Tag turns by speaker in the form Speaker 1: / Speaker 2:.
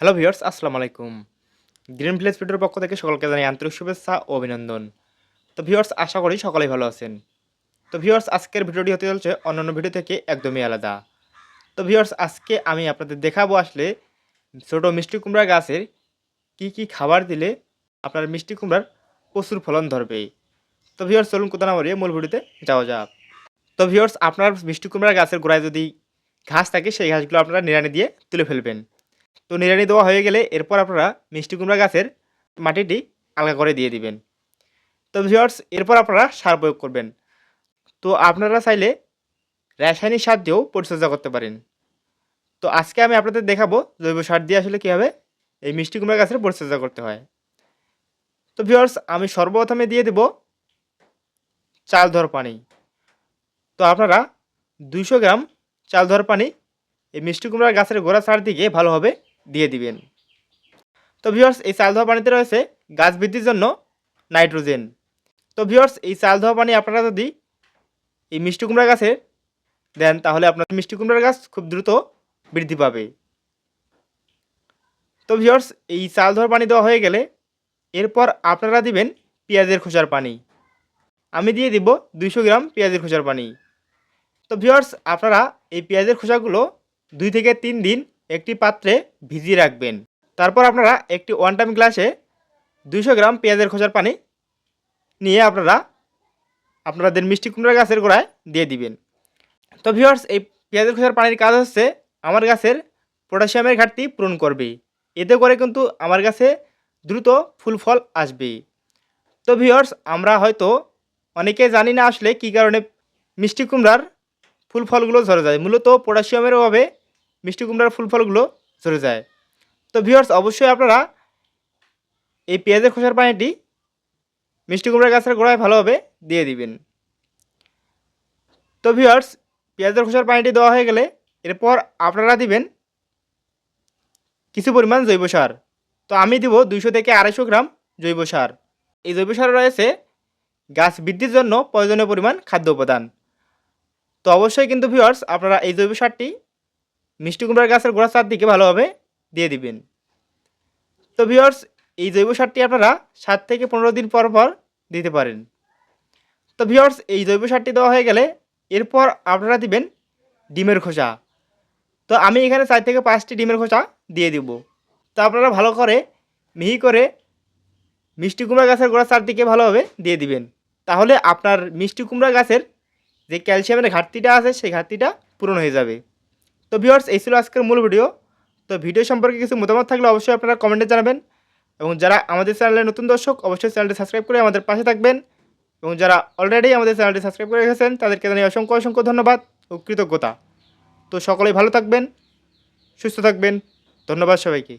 Speaker 1: Hello viewers আসসালামু আলাইকুম green village ভিডিওর পক্ষ থেকে সকলকে জানাই আন্তরিক শুভেচ্ছা ও অভিনন্দন। তো ভিউয়ার্স আশা করি সকলেই ভালো আছেন। তো ভিউয়ার্স আজকের ভিডিওটি হতে চলছে অন্যান্য ভিডিও থেকে একদমই আলাদা। তো ভিউয়ার্স আজকে আমি আপনাদের দেখাবো আসলে ছোট মিষ্টি কুমড়া গাছের কি কি খাবার দিলে আপনার মিষ্টি কুমড়ার প্রচুর ফলন ধরবে। তো ভিউয়ার্স চলুন কোথা না মূল ভিডিওতে যাওয়া যাক। তো ভিউয়ার্স আপনার মিষ্টি কুমড়া গাছের গোড়ায় যদি ঘাস থাকে, সেই ঘাসগুলো আপনারা নিড়ানি দিয়ে তুলে ফেলবেন। তো নিড়ানি দেওয়া হয়ে গেলে এরপর আপনারা মিষ্টি কুমড়া গাছের মাটিটি আলগা করে দিয়ে দিবেন। তো ভিউয়ার্স এরপর আপনারা সার প্রয়োগ করবেন। তো আপনারা চাইলে রাসায়নিক সার দিয়েও পরিচর্যা করতে পারেন। তো আজকে আমি আপনাদের দেখাবো জৈব সার দিয়ে আসলে কীভাবে এই মিষ্টি কুমড়া গাছের পরিচর্যা করতে হয়। তো ভিউয়ার্স আমি সর্বপ্রথমে দিয়ে দেব চাল ধর পানি। তো আপনারা দুইশো গ্রাম চাল ধর পানি এই মিষ্টি কুমড়ার গাছের গোড়া সার দিকে ভালোভাবে দিয়ে দিবেন। তো ভিউয়ার্স এই চাল ধোয়া পানিতে রয়েছে গাছ বৃদ্ধির জন্য নাইট্রোজেন। তো ভিউয়ার্স এই চাল ধোয়া পানি আপনারা যদি এই মিষ্টি কুমড়া গাছে দেন, তাহলে আপনার মিষ্টি কুমড়ার গাছ খুব দ্রুত বৃদ্ধি পাবে। তো ভিউয়ার্স এই চাল ধোয়ার পানি দেওয়া হয়ে গেলে এরপর আপনারা দিবেন পেঁয়াজের খোসার পানি। আমি দিয়ে দিব দুইশো গ্রাম পেঁয়াজের খোসার পানি। তো ভিউয়ার্স আপনারা এই পেঁয়াজের খোসাগুলো দুই থেকে তিন দিন একটি পাত্রে ভিজিয়ে রাখবেন। তারপর আপনারা একটি ওয়ান গ্লাসে দুইশো গ্রাম পেঁয়াজের খোসার পানি নিয়ে আপনারা আপনাদের মিষ্টি কুমড়া গাছের গোড়ায় দিয়ে দিবেন। তো ভিউয়ার্স এই পেঁয়াজের খোসার পানির কাজ হচ্ছে আমার গাছের পটাশিয়ামের ঘাটতি পূরণ করবে। এতে করে কিন্তু আমার গাছে দ্রুত ফুল ফল আসবে। তো ভিউয়ার্স আমরা হয়তো অনেকে জানি না আসলে কী কারণে মিষ্টি কুমড়ার ফুল ফলগুলো ঝরে যায়। মূলত পটাশিয়ামের অভাবে মিষ্টি কুমড়ার ফুল ফলগুলো ঝরে যায়। তো ভিউয়ার্স অবশ্যই আপনারা এই পেঁয়াজের খোসার পানিটি মিষ্টি কুমড়ার গাছের গোড়ায় ভালোভাবে দিয়ে দিবেন। তো ভিউয়ার্স পেঁয়াজের খোসার পানিটি দেওয়া হয়ে গেলে এরপর আপনারা দিবেন কিছু পরিমাণ জৈব সার। তো আমি দিব দুইশো থেকে আড়াইশো গ্রাম জৈব সার। এই জৈব সার রয়েছে গাছ বৃদ্ধির জন্য প্রয়োজনীয় পরিমাণ খাদ্য উপাদান। তো অবশ্যই কিন্তু ভিউয়ার্স আপনারা এই জৈব সারটি মিষ্টি কুমড়ার গাছের গোড়া সার দিকে ভালোভাবে দিয়ে দিবেন। তো ভিউয়ার্স এই জৈব সারটি আপনারা সাত থেকে পনেরো দিন পর পর দিতে পারেন। তো ভিউয়ার্স এই জৈব সারটি দেওয়া হয়ে গেলে এরপর আপনারা দিবেন ডিমের খোসা। তো আমি এখানে চার থেকে পাঁচটি ডিমের খোসা দিয়ে দিব। তো আপনারা ভালো করে মিহি করে মিষ্টি কুমড়া গাছের গোড়া সার দিকে ভালোভাবে দিয়ে দিবেন। তাহলে আপনার মিষ্টি কুমড়া গাছের যে ক্যালসিয়ামের ঘাটতিটা আছে, সেই ঘাটতিটা পূরণ হয়ে যাবে। তো ভিওর্স এই ছিল আজকের মূল ভিডিও তো ভিডিও সম্পর্কে কিছু মতামত থাকলে অবশ্যই আপনারা কমেন্টে জানাবেন। এবং যারা আমাদের চ্যানেলে নতুন দর্শক, অবশ্যই চ্যানেলটি সাবস্ক্রাইব করে আমাদের পাশে থাকবেন। এবং যারা অলরেডি আমাদের চ্যানেলটি সাবস্ক্রাইব করে রেখেছেন, তাদেরকে জানিয়ে অসংখ্য অসংখ্য ধন্যবাদ ও কৃতজ্ঞতা। তো সকলেই ভালো থাকবেন, সুস্থ থাকবেন। ধন্যবাদ সবাইকে।